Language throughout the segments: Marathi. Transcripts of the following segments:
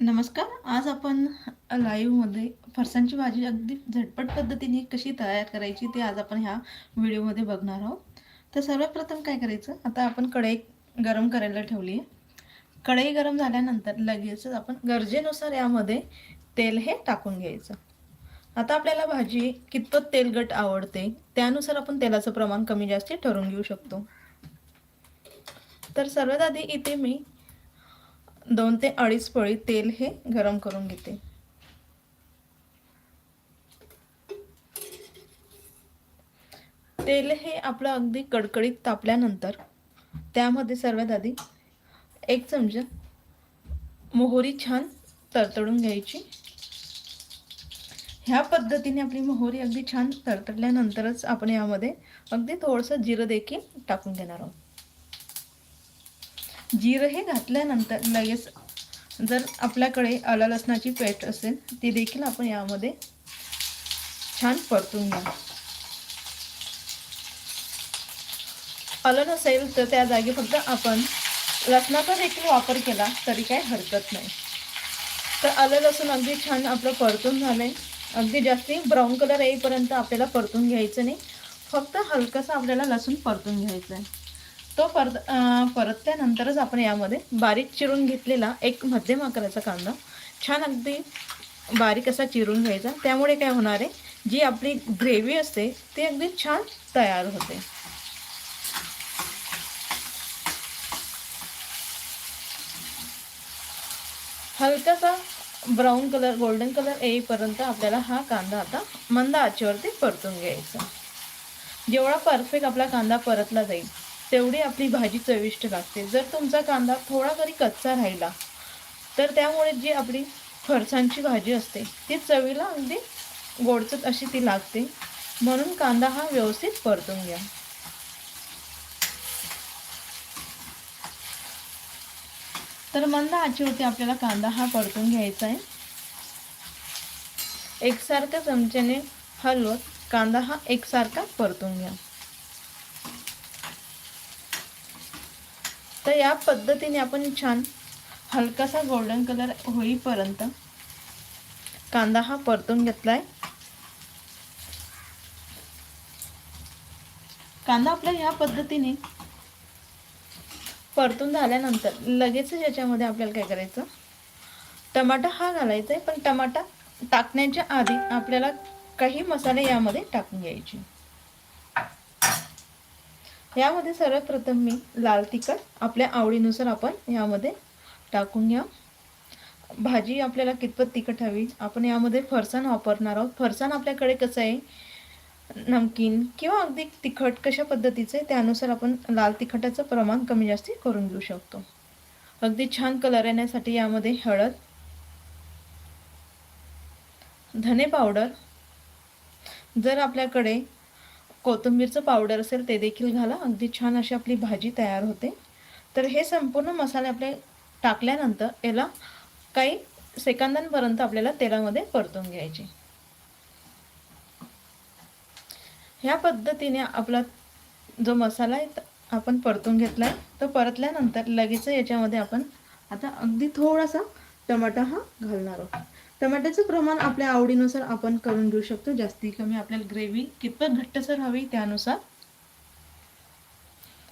नमस्कार. आज आपण लाईव्हमध्ये फरसांची भाजी अगदी झटपट पद्धतीने कशी तयार करायची ते आज आपण ह्या व्हिडिओमध्ये बघणार आहोत. तर सर्वप्रथम काय करायचं? आता आपण कढई गरम करायला ठेवली आहे. कढई गरम झाल्यानंतर लगेचच आपण गरजेनुसार यामध्ये तेल हे टाकून घ्यायचं. आता आपल्याला भाजी कितपत तेलगट आवडते त्यानुसार आपण तेलाचं प्रमाण कमी जास्त ठरवून घेऊ शकतो. तर सर्वात आधी इथे मी दोन ते अडीच पळी तेल हे गरम करून घेते. तेल हे आपलं अगदी कडकडीत तापल्यानंतर त्यामध्ये सर्वात आधी एक चमचा मोहरी छान तरतडून घ्यायची. ह्या पद्धतीने आपली मोहरी अगदी छान तरतडल्यानंतरच आपण यामध्ये अगदी थोडंसं जिरं देखील टाकून घेणार आहोत. जिरं हे घातल्यानंतर लगेच जर आपल्याकडे आला लसणाची पेस्ट असेल ती देखील आपण यामध्ये छान परतून घ्या. आलं नसेल तर त्या जागी फक्त आपण लसणाचा देखील वापर केला तरी काही हरकत नाही. तर आलं लसूण अगदी छान आपलं परतून झालं आहे अगदी जास्ती ब्राऊन कलर येईपर्यंत आपल्याला परतून घ्यायचं नाही. फक्त हलकंसं आपल्याला लसूण परतून घ्यायचं आहे तो परत परतल्यानंतरच आपण यामध्ये बारीक चिरून घेतलेला एक मध्यम आकाराचा कांदा. छान अगदी बारीक असा चिरून घ्यायचा. त्यामुळे काय होणार आहे जी आपली ग्रेव्ही असते ती अगदी छान तयार होते. हलकासा ब्राऊन कलर गोल्डन कलर येईपर्यंत आपल्याला हा कांदा आता मंद आचेवरती परतून घ्यायचा. जेवढा परफेक्ट आपला कांदा परतला जाईल तेवढी आपली भाजी चविष्ट लागते. जर तुमचा कांदा थोडा तरी कच्चा राहिला तर त्यामुळे जी आपली फरसांची भाजी असते ती चवीला अगदी गोडचट अशी ती लागते. म्हणून कांदा हा व्यवस्थित परतून घ्या. तर मंद आचीवरती आपल्याला कांदा हा परतून घ्यायचा आहे. एकसारख्या चमच्याने हलवत कांदा हा एकसारखा परतून घ्या. तर या पद्धतीने आपण छान हलकासा गोल्डन कलर होईपर्यंत कांदा हा परतून घेतलाय. कांदा आपल्या या पद्धतीने परतून झाल्यानंतर लगेच याच्यामध्ये आपल्याला काय करायचं? टमाटा हा घालायचा आहे पण टमाटा टाकण्याच्या आधी आपल्याला काही मसाले यामध्ये टाकून घ्यायचे. यामध्ये सर्वप्रथम मी लाल तिखट आपल्या आवडीनुसार आपण यामध्ये टाकून घ्या. भाजी आपल्याला कितपत तिखट हवी आपण यामध्ये फरसाण वापरणार आहोत. फरसाण आपल्याकडे कसं आहे? नमकीन किंवा अगदी तिखट कशा पद्धतीचं आहे त्यानुसार आपण लाल तिखटाचं प्रमाण कमी जास्ती करून घेऊ शकतो. अगदी छान कलर येण्यासाठी यामध्ये हळद धने पावडर. जर आपल्याकडे कोथिंबीरचं पावडर असेल ते देखील घाला. अगदी छान अशी आपली भाजी तयार होते. तर हे संपूर्ण मसाले आपले टाकल्यानंतर याला काही सेकंदांपर्यंत आपल्याला तेलामध्ये परतून घ्यायचे. ह्या पद्धतीने आपला जो मसाला आहे आपण परतून घेतला आहे तो परतल्यानंतर लगेच याच्यामध्ये आपण आता अगदी थोडासा टमाटा हा घालणार आहोत. टमाट्याचं प्रमाण आपल्या आवडीनुसार आपण करून घेऊ शकतो. जास्ती कमी आपल्याला ग्रेव्ही कितपत घट्टसर हवी त्यानुसार.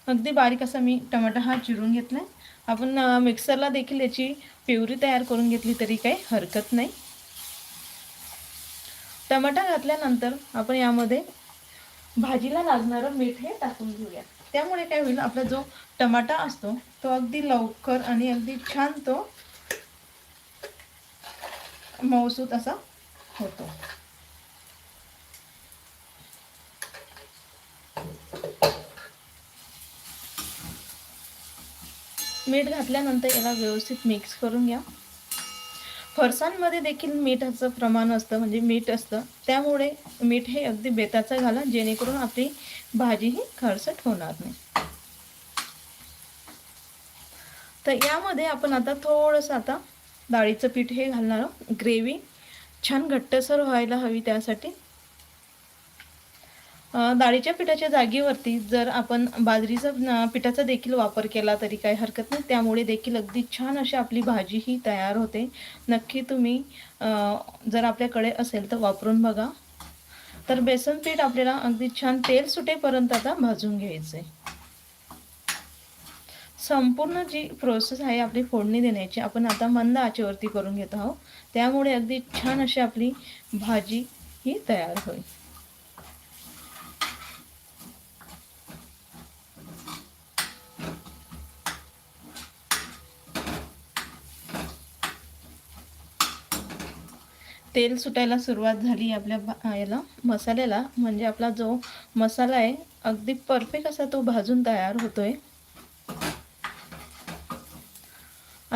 अगदी बारीक असा मी टमाटा हा चिरून घेतला आहे आपण मिक्सरला देखील याची प्युरी तयार करून घेतली तरी काही हरकत नाही. टमाटा घातल्यानंतर आपण यामध्ये भाजीला लागणारं मीठ हे टाकून घेऊया. त्यामुळे काय होईल आपला जो टमाटा असतो तो अगदी लवकर आणि अगदी छान तो मऊसूत असा होतो. मीठ घातल्यानंतर याला व्यवस्थित मिक्स करून घ्या. फरसांमध्ये देखील मीठाचं प्रमाण असतं म्हणजे मीठ असतं. त्यामुळे मीठ हे अगदी बेताचं घाला जेणेकरून आपली भाजी ही खरसट होणार नाही. तर यामध्ये आपण आता थोडंसं आता डाळीचं पीठ हे घालणार ग्रेव्ही छान घट्टसर व्हायला हवी त्यासाठी. डाळीच्या पिठाच्या जागेवरती जर आपण बाजरीचा पिठाचा देखील वापर केला तरी काही हरकत नाही. त्यामुळे देखील अगदी छान अशी आपली भाजी ही तयार होते. नक्की तुम्ही जर आपल्याकडे असेल तर वापरून बघा. तर बेसन पीठ आपल्याला अगदी छान तेल सुटेपर्यंत आता भाजून घ्यायचे संपूर्ण जी प्रोसेस आहे आपली फोडणी देण्याची आपण आता मंद आचेवरती करून घेत आहोत. त्यामुळे अगदी छान अशी आपली भाजी ही तयार होईल. तेल सुटायला सुरुवात झाली आपल्या भा- याला मसाल्याला. म्हणजे आपला जो मसाला आहे अगदी परफेक्ट असा तो भाजून तयार होतोय.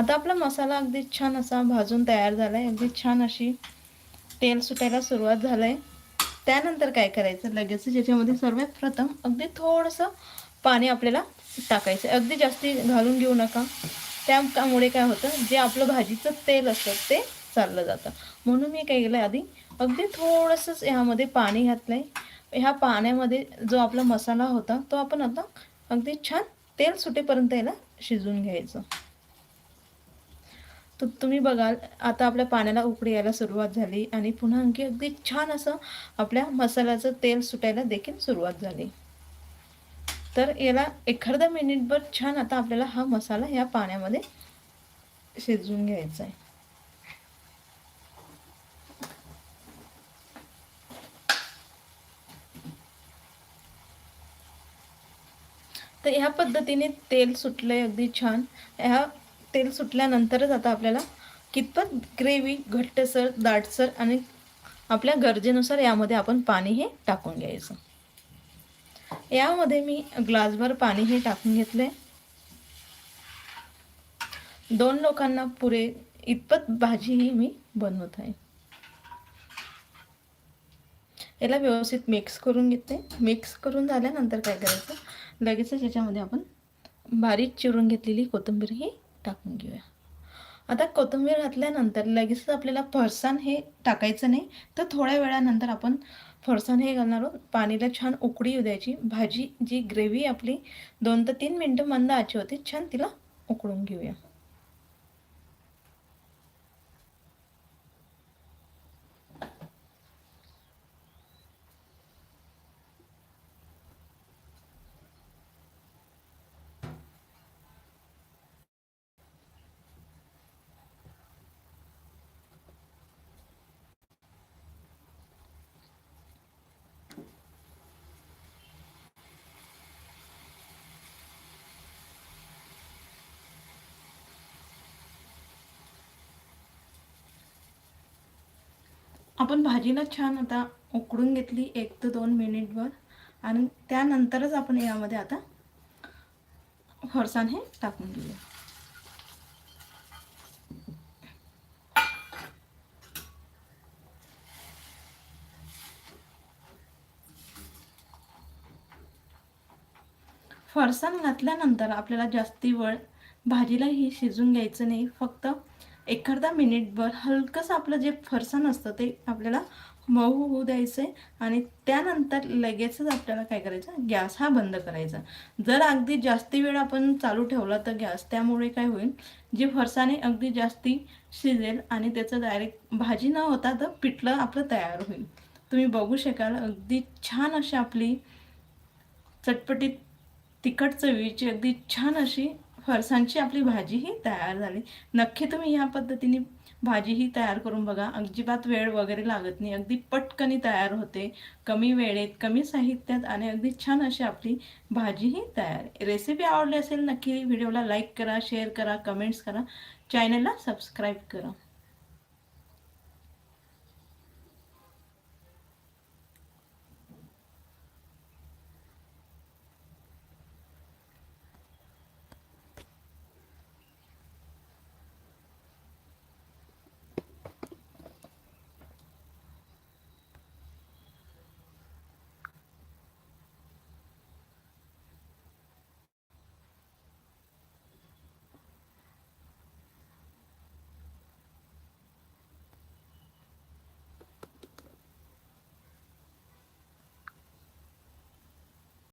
आता आपला मसाला अगदी छान असा भाजून तयार झाला आहे अगदी छान अशी तेल सुटायला सुरुवात झालं आहे त्यानंतर काय करायचं? लगेच ज्याच्यामध्ये सर्वात प्रथम अगदी थोडंसं पाणी आपल्याला टाकायचं अगदी जास्ती घालून घेऊ नका. त्यामुळे काय होतं? जे आपलं भाजीचं तेल असतं ते चाललं जातं. म्हणून मी काय केलं आधी अगदी थोडंसंच ह्यामध्ये पाणी घातलं आहे ह्या पाण्यामध्ये जो आपला मसाला होता तो आपण आता अगदी छान तेल सुटेपर्यंत याला शिजून घ्यायचं. तर तुम्ही बघाल आता आपल्या पाण्याला उकळी यायला सुरुवात झाली आणि पुन्हा आणखी अगदी छान असं आपल्या मसाल्याचं तेल सुटायला देखील सुरुवात झाली. तर याला एखादा मिनिटभर छान आता आपल्याला हा मसाला या पाण्यामध्ये शिजवून घ्यायचा आहे. तर ह्या पद्धतीने तेल सुटलंय अगदी छान. ह्या तेल सुटल्यानंतरच आता आपल्याला कितपत ग्रेव्ही घट्टसर दाटसर आणि आपल्या गरजेनुसार यामध्ये आपण पाणी हे टाकून घ्यायचं. यामध्ये मी ग्लासभर पाणी हे टाकून घेतले दोन लोकांना पुरे इतपत भाजी ही मी बनवत आहे. याला व्यवस्थित मिक्स करून घेते. मिक्स करून झाल्यानंतर काय करायचं? लगेचच याच्यामध्ये आपण बारीक चिरून घेतलेली कोथिंबीर ही टाकून घेऊया. आता कोथिंबीर घातल्यानंतर लगेचच आपल्याला फरसाण हे टाकायचं नाही तर थोड्या वेळानंतर आपण फरसाण हे घालणार आहोत. पाणीला छान उकडी येऊ द्यायची. भाजी जी ग्रेव्ही आपली दोन ते तीन मिनटं मंद आची होती छान तिला उकळून घेऊया. आपण भाजीला छान आता उकडून घेतली एक ते दोन मिनिटभर आणि त्यानंतरच आपण यामध्ये आता फरसाण हे टाकून घेऊया फरसाण घातल्यानंतर आपल्याला जास्ती वेळ भाजीला ही शिजून घ्यायचं नाही फक्त एखादा मिनिटभर हलकंसं आपलं जे फरसाण असतं ते आपल्याला मऊ होऊ द्यायचं आहे आणि त्यानंतर लगेचच आपल्याला काय करायचं? गॅस हा बंद करायचा. जर अगदी जास्ती वेळ आपण चालू ठेवला तर गॅस त्यामुळे काय होईल? जे फरसाने अगदी जास्ती शिजेल आणि त्याचं डायरेक्ट भाजी न होता तर पिठलं आपलं तयार होईल. तुम्ही बघू शकाल अगदी छान अशी आपली चटपटीत तिखट चवीची अगदी छान अशी फरसांची आपली भाजीही तयार झाली. नक्की तुम्ही ह्या पद्धतीने भाजीही तयार करून बघा. अजिबात वेळ वगैरे लागत नाही. अगदी पटकनी तयार होते. कमी वेळेत कमी साहित्यात आणि अगदी छान अशी आपली भाजी ही तयार रेसिपी आवडली असेल नक्की व्हिडिओला लाईक करा शेअर करा कमेंट्स करा. चॅनलला सबस्क्राईब करा.